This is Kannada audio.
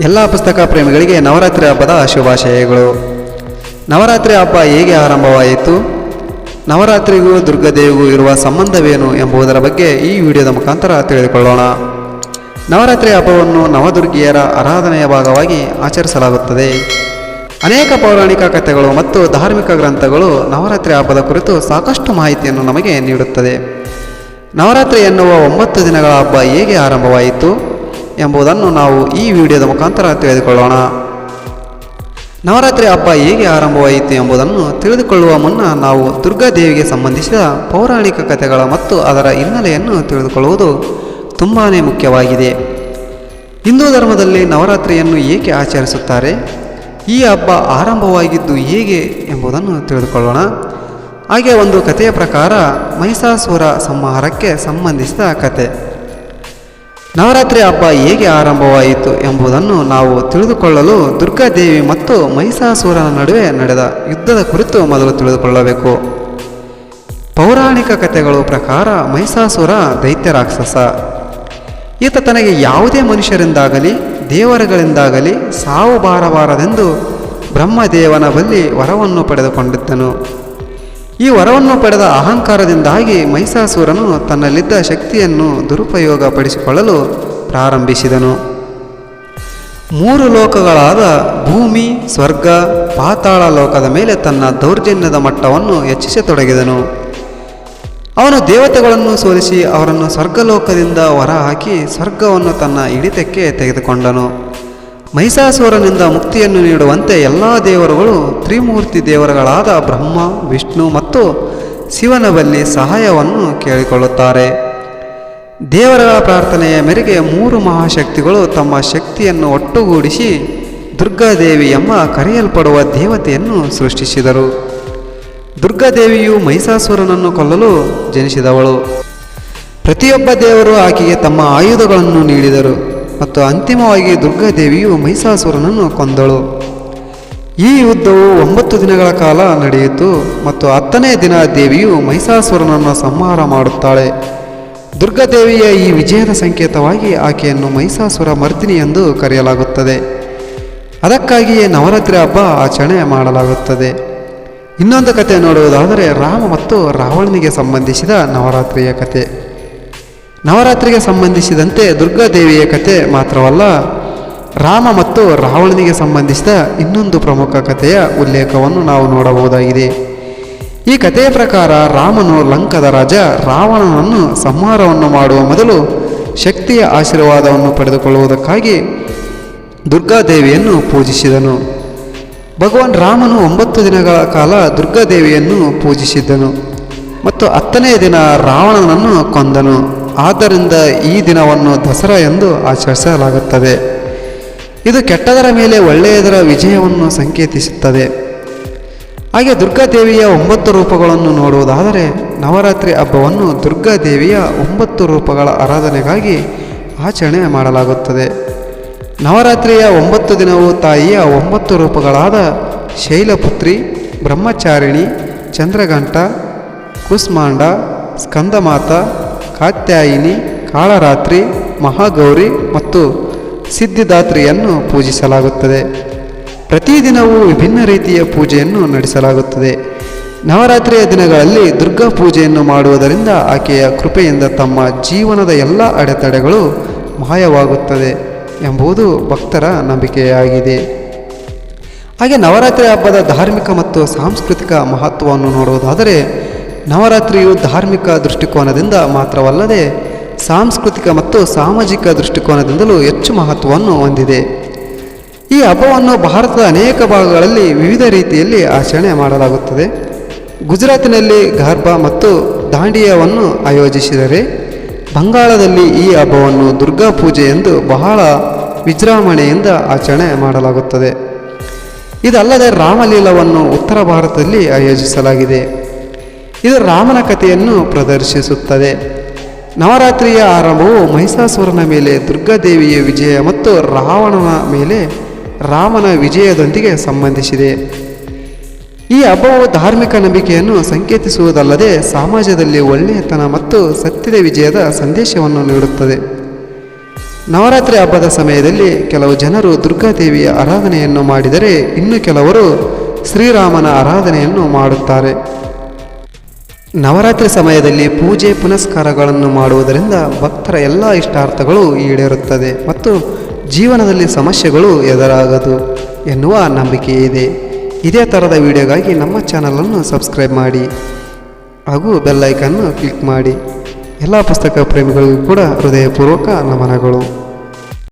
ಎಲ್ಲ ಪುಸ್ತಕ ಪ್ರೇಮಿಗಳಿಗೆ ನವರಾತ್ರಿ ಹಬ್ಬದ ಶುಭಾಶಯಗಳು. ನವರಾತ್ರಿ ಹಬ್ಬ ಹೇಗೆ ಆರಂಭವಾಯಿತು? ನವರಾತ್ರಿಗೂ ದುರ್ಗಾದೇವಿಗೂ ಇರುವ ಸಂಬಂಧವೇನು ಎಂಬುದರ ಬಗ್ಗೆ ಈ ವಿಡಿಯೋದ ಮುಖಾಂತರ ತಿಳಿದುಕೊಳ್ಳೋಣ. ನವರಾತ್ರಿ ಹಬ್ಬವನ್ನು ನವದುರ್ಗಿಯರ ಆರಾಧನೆಯ ಭಾಗವಾಗಿ ಆಚರಿಸಲಾಗುತ್ತದೆ. ಅನೇಕ ಪೌರಾಣಿಕ ಕಥೆಗಳು ಮತ್ತು ಧಾರ್ಮಿಕ ಗ್ರಂಥಗಳು ನವರಾತ್ರಿ ಹಬ್ಬದ ಕುರಿತು ಸಾಕಷ್ಟು ಮಾಹಿತಿಯನ್ನು ನಮಗೆ ನೀಡುತ್ತದೆ. ನವರಾತ್ರಿ ಎನ್ನುವ ಒಂಬತ್ತು ದಿನಗಳ ಹಬ್ಬ ಹೇಗೆ ಆರಂಭವಾಯಿತು? ಎಂಬುದನ್ನು ನಾವು ಈ ವಿಡಿಯೋದ ಮುಖಾಂತರ ತಿಳಿದುಕೊಳ್ಳೋಣ. ನವರಾತ್ರಿ ಹಬ್ಬ ಹೇಗೆ ಆರಂಭವಾಯಿತು ಎಂಬುದನ್ನು ತಿಳಿದುಕೊಳ್ಳುವ ಮುನ್ನ ನಾವು ದುರ್ಗಾದೇವಿಗೆ ಸಂಬಂಧಿಸಿದ ಪೌರಾಣಿಕ ಕಥೆಗಳ ಮತ್ತು ಅದರ ಹಿನ್ನೆಲೆಯನ್ನು ತಿಳಿದುಕೊಳ್ಳುವುದು ತುಂಬಾ ಮುಖ್ಯವಾಗಿದೆ. ಹಿಂದೂ ಧರ್ಮದಲ್ಲಿ ನವರಾತ್ರಿಯನ್ನು ಏಕೆ ಆಚರಿಸುತ್ತಾರೆ? ಈ ಹಬ್ಬ ಆರಂಭವಾಗಿದ್ದು ಹೇಗೆ ಎಂಬುದನ್ನು ತಿಳಿದುಕೊಳ್ಳೋಣ. ಹಾಗೆ ಒಂದು ಕಥೆಯ ಪ್ರಕಾರ ಮಹಿಷಾಸುರ ಸಂಹಾರಕ್ಕೆ ಸಂಬಂಧಿಸಿದ ಕತೆ ನವರಾತ್ರಿ ಹಬ್ಬ ಹೇಗೆ ಆರಂಭವಾಯಿತು ಎಂಬುದನ್ನು ನಾವು ತಿಳಿದುಕೊಳ್ಳಲು ದುರ್ಗಾದೇವಿ ಮತ್ತು ಮಹಿಷಾಸುರನ ನಡುವೆ ನಡೆದ ಯುದ್ಧದ ಕುರಿತು ಮೊದಲು ತಿಳಿದುಕೊಳ್ಳಬೇಕು. ಪೌರಾಣಿಕ ಕಥೆಗಳ ಪ್ರಕಾರ ಮಹಿಷಾಸುರ ದೈತ್ಯ ರಾಕ್ಷಸ. ಈತ ತನಗೆ ಯಾವುದೇ ಮನುಷ್ಯರಿಂದಾಗಲಿ, ದೇವರುಗಳಿಂದಾಗಲಿ ಸಾವು ಬಾರಬಾರದೆಂದು ಬ್ರಹ್ಮದೇವನ ಬಳಿ ವರವನ್ನು ಪಡೆದುಕೊಂಡಿದ್ದನು. ಈ ವರವನ್ನು ಪಡೆದ ಅಹಂಕಾರದಿಂದಾಗಿ ಮಹಿಷಾಸುರನು ತನ್ನಲ್ಲಿದ್ದ ಶಕ್ತಿಯನ್ನು ದುರುಪಯೋಗ ಪಡಿಸಿಕೊಳ್ಳಲು ಪ್ರಾರಂಭಿಸಿದನು. ಮೂರು ಲೋಕಗಳಾದ ಭೂಮಿ, ಸ್ವರ್ಗ, ಪಾತಾಳ ಲೋಕದ ಮೇಲೆ ತನ್ನ ದೌರ್ಜನ್ಯದ ಮಟ್ಟವನ್ನು ಹೆಚ್ಚಿಸತೊಡಗಿದನು. ಅವನು ದೇವತೆಗಳನ್ನು ಸೋಲಿಸಿ ಅವರನ್ನು ಸ್ವರ್ಗಲೋಕದಿಂದ ಹೊರಹಾಕಿ ಸ್ವರ್ಗವನ್ನು ತನ್ನ ಹಿಡಿತಕ್ಕೆ ತೆಗೆದುಕೊಂಡನು. ಮಹಿಷಾಸುರನಿಂದ ಮುಕ್ತಿಯನ್ನು ನೀಡುವಂತೆ ಎಲ್ಲ ದೇವರುಗಳು ತ್ರಿಮೂರ್ತಿ ದೇವರುಗಳಾದ ಬ್ರಹ್ಮ, ವಿಷ್ಣು ಮತ್ತು ಶಿವನ ಬಳಿ ಸಹಾಯವನ್ನು ಕೇಳಿಕೊಳ್ಳುತ್ತಾರೆ. ದೇವರ ಪ್ರಾರ್ಥನೆಯ ಮೇರೆಗೆ ಮೂರು ಮಹಾಶಕ್ತಿಗಳು ತಮ್ಮ ಶಕ್ತಿಯನ್ನು ಒಟ್ಟುಗೂಡಿಸಿ ದುರ್ಗಾದೇವಿ ಎಂಬ ಕರೆಯಲ್ಪಡುವ ದೇವತೆಯನ್ನು ಸೃಷ್ಟಿಸಿದರು. ದುರ್ಗಾದೇವಿಯು ಮಹಿಷಾಸುರನನ್ನು ಕೊಲ್ಲಲು ಜನಿಸಿದವಳು. ಪ್ರತಿಯೊಬ್ಬ ದೇವರು ಆಕೆಗೆ ತಮ್ಮ ಆಯುಧಗಳನ್ನು ನೀಡಿದರು. ಮತ್ತು ಅಂತಿಮವಾಗಿ ದುರ್ಗಾದೇವಿಯು ಮಹಿಷಾಸುರನನ್ನು ಕೊಂದಳು. ಈ ಯುದ್ಧವು ಒಂಬತ್ತು ದಿನಗಳ ಕಾಲ ನಡೆಯಿತು ಮತ್ತು ಹತ್ತನೇ ದಿನ ದೇವಿಯು ಮಹಿಷಾಸುರನನ್ನು ಸಂಹಾರ ಮಾಡುತ್ತಾಳೆ. ದುರ್ಗಾದೇವಿಯ ಈ ವಿಜಯದ ಸಂಕೇತವಾಗಿ ಆಕೆಯನ್ನು ಮಹಿಷಾಸುರ ಮರ್ದಿನಿ ಎಂದು ಕರೆಯಲಾಗುತ್ತದೆ. ಅದಕ್ಕಾಗಿಯೇ ನವರಾತ್ರಿ ಹಬ್ಬ ಆಚರಣೆ ಮಾಡಲಾಗುತ್ತದೆ. ಇನ್ನೊಂದು ಕತೆ ನೋಡುವುದಾದರೆ ರಾಮ ಮತ್ತು ರಾವಣನಿಗೆ ಸಂಬಂಧಿಸಿದ ನವರಾತ್ರಿಯ ಕತೆ. ನವರಾತ್ರಿಗೆ ಸಂಬಂಧಿಸಿದಂತೆ ದುರ್ಗಾದೇವಿಯ ಕತೆ ಮಾತ್ರವಲ್ಲ, ರಾಮ ಮತ್ತು ರಾವಣನಿಗೆ ಸಂಬಂಧಿಸಿದ ಇನ್ನೊಂದು ಪ್ರಮುಖ ಕಥೆಯ ಉಲ್ಲೇಖವನ್ನು ನಾವು ನೋಡಬಹುದಾಗಿದೆ. ಈ ಕಥೆಯ ಪ್ರಕಾರ ರಾಮನು ಲಂಕದ ರಾಜ, ರಾವಣನನ್ನು ಸಂಹಾರವನ್ನು ಮಾಡುವ ಮೊದಲು ಶಕ್ತಿಯ ಆಶೀರ್ವಾದವನ್ನು ಪಡೆದುಕೊಳ್ಳುವುದಕ್ಕಾಗಿ ದುರ್ಗಾದೇವಿಯನ್ನು ಪೂಜಿಸಿದನು. ಭಗವಾನ್ ರಾಮನು ಒಂಬತ್ತು ದಿನಗಳ ಕಾಲ ದುರ್ಗಾದೇವಿಯನ್ನು ಪೂಜಿಸಿದ್ದನು ಮತ್ತು ಹತ್ತನೇ ದಿನ ರಾವಣನನ್ನು ಕೊಂದನು. ಆದ್ದರಿಂದ ಈ ದಿನವನ್ನು ದಸರಾ ಎಂದು ಆಚರಿಸಲಾಗುತ್ತದೆ. ಇದು ಕೆಟ್ಟದರ ಮೇಲೆ ಒಳ್ಳೆಯದರ ವಿಜಯವನ್ನು ಸಂಕೇತಿಸುತ್ತದೆ. ಹಾಗೆ ದುರ್ಗಾದೇವಿಯ ಒಂಬತ್ತು ರೂಪಗಳನ್ನು ನೋಡುವುದಾದರೆ ನವರಾತ್ರಿ ಹಬ್ಬವನ್ನು ದುರ್ಗಾದೇವಿಯ ಒಂಬತ್ತು ರೂಪಗಳ ಆರಾಧನೆಗಾಗಿ ಆಚರಣೆ ಮಾಡಲಾಗುತ್ತದೆ. ನವರಾತ್ರಿಯ ಒಂಬತ್ತು ದಿನವೂ ತಾಯಿಯ ಒಂಬತ್ತು ರೂಪಗಳಾದ ಶೈಲಪುತ್ರಿ, ಬ್ರಹ್ಮಚಾರಿಣಿ, ಚಂದ್ರಘಂಟ, ಕುಸ್ಮಾಂಡ, ಸ್ಕಂದಮಾತ ಕಾತ್ಯಾಯಿನಿ ಕಾಳರಾತ್ರಿ, ಮಹಾಗೌರಿ ಮತ್ತು ಸಿದ್ಧಿದಾತ್ರಿಯನ್ನು ಪೂಜಿಸಲಾಗುತ್ತದೆ. ಪ್ರತಿದಿನವೂ ವಿಭಿನ್ನ ರೀತಿಯ ಪೂಜೆಯನ್ನು ನಡೆಸಲಾಗುತ್ತದೆ. ನವರಾತ್ರಿಯ ದಿನಗಳಲ್ಲಿ ದುರ್ಗಾ ಪೂಜೆಯನ್ನು ಮಾಡುವುದರಿಂದ ಆಕೆಯ ಕೃಪೆಯಿಂದ ತಮ್ಮ ಜೀವನದ ಎಲ್ಲ ಅಡೆತಡೆಗಳು ಮಾಯವಾಗುತ್ತದೆ ಎಂಬುದು ಭಕ್ತರ ನಂಬಿಕೆಯಾಗಿದೆ. ಹಾಗೆ ನವರಾತ್ರಿ ಹಬ್ಬದ ಧಾರ್ಮಿಕ ಮತ್ತು ಸಾಂಸ್ಕೃತಿಕ ಮಹತ್ವವನ್ನು ನೋಡುವುದಾದರೆ ನವರಾತ್ರಿಯು ಧಾರ್ಮಿಕ ದೃಷ್ಟಿಕೋನದಿಂದ ಮಾತ್ರವಲ್ಲದೆ ಸಾಂಸ್ಕೃತಿಕ ಮತ್ತು ಸಾಮಾಜಿಕ ದೃಷ್ಟಿಕೋನದಿಂದಲೂ ಹೆಚ್ಚು ಮಹತ್ವವನ್ನು ಹೊಂದಿದೆ. ಈ ಹಬ್ಬವನ್ನು ಭಾರತದ ಅನೇಕ ಭಾಗಗಳಲ್ಲಿ ವಿವಿಧ ರೀತಿಯಲ್ಲಿ ಆಚರಣೆ ಮಾಡಲಾಗುತ್ತದೆ. ಗುಜರಾತಿನಲ್ಲಿ ಗರ್ಭಾ ಮತ್ತು ದಾಂಡಿಯಾವನ್ನು ಆಯೋಜಿಸಿದರೆ ಬಂಗಾಳದಲ್ಲಿ ಈ ಹಬ್ಬವನ್ನು ದುರ್ಗಾ ಪೂಜೆ ಎಂದು ಬಹಳ ವಿಜೃಂಭಣೆಯಿಂದ ಆಚರಣೆ ಮಾಡಲಾಗುತ್ತದೆ. ಇದಲ್ಲದೆ ರಾಮಲೀಲವನ್ನು ಉತ್ತರ ಭಾರತದಲ್ಲಿ ಆಯೋಜಿಸಲಾಗಿದೆ. ಇದು ರಾಮನ ಕಥೆಯನ್ನು ಪ್ರದರ್ಶಿಸುತ್ತದೆ. ನವರಾತ್ರಿಯ ಆರಂಭವು ಮಹಿಷಾಸುರನ ಮೇಲೆ ದುರ್ಗಾದೇವಿಯ ವಿಜಯ ಮತ್ತು ರಾವಣನ ಮೇಲೆ ರಾಮನ ವಿಜಯದೊಂದಿಗೆ ಸಂಬಂಧಿಸಿದೆ. ಈ ಹಬ್ಬವು ಧಾರ್ಮಿಕ ನಂಬಿಕೆಯನ್ನು ಸಂಕೇತಿಸುವುದಲ್ಲದೆ ಸಮಾಜದಲ್ಲಿ ಒಳ್ಳೆಯತನ ಮತ್ತು ಸತ್ಯದ ವಿಜಯದ ಸಂದೇಶವನ್ನು ನೀಡುತ್ತದೆ. ನವರಾತ್ರಿ ಹಬ್ಬದ ಸಮಯದಲ್ಲಿ ಕೆಲವು ಜನರು ದುರ್ಗಾದೇವಿಯ ಆರಾಧನೆಯನ್ನು ಮಾಡಿದರೆ ಇನ್ನು ಕೆಲವರು ಶ್ರೀರಾಮನ ಆರಾಧನೆಯನ್ನು ಮಾಡುತ್ತಾರೆ. ನವರಾತ್ರಿ ಸಮಯದಲ್ಲಿ ಪೂಜೆ ಪುನಸ್ಕಾರಗಳನ್ನು ಮಾಡುವುದರಿಂದ ಭಕ್ತರ ಎಲ್ಲ ಇಷ್ಟಾರ್ಥಗಳು ಈಡೇರುತ್ತದೆ ಮತ್ತು ಜೀವನದಲ್ಲಿ ಸಮಸ್ಯೆಗಳು ಎದುರಾಗದು ಎನ್ನುವ ನಂಬಿಕೆ ಇದೆ. ಇದೇ ಥರದ ವಿಡಿಯೋಗಾಗಿ ನಮ್ಮ ಚಾನಲನ್ನು ಸಬ್ಸ್ಕ್ರೈಬ್ ಮಾಡಿ ಹಾಗೂ ಬೆಲ್ಲೈಕನ್ನು ಕ್ಲಿಕ್ ಮಾಡಿ. ಎಲ್ಲ ಪುಸ್ತಕ ಪ್ರೇಮಿಗಳಿಗೂ ಕೂಡ ಹೃದಯಪೂರ್ವಕ ನಮನಗಳು.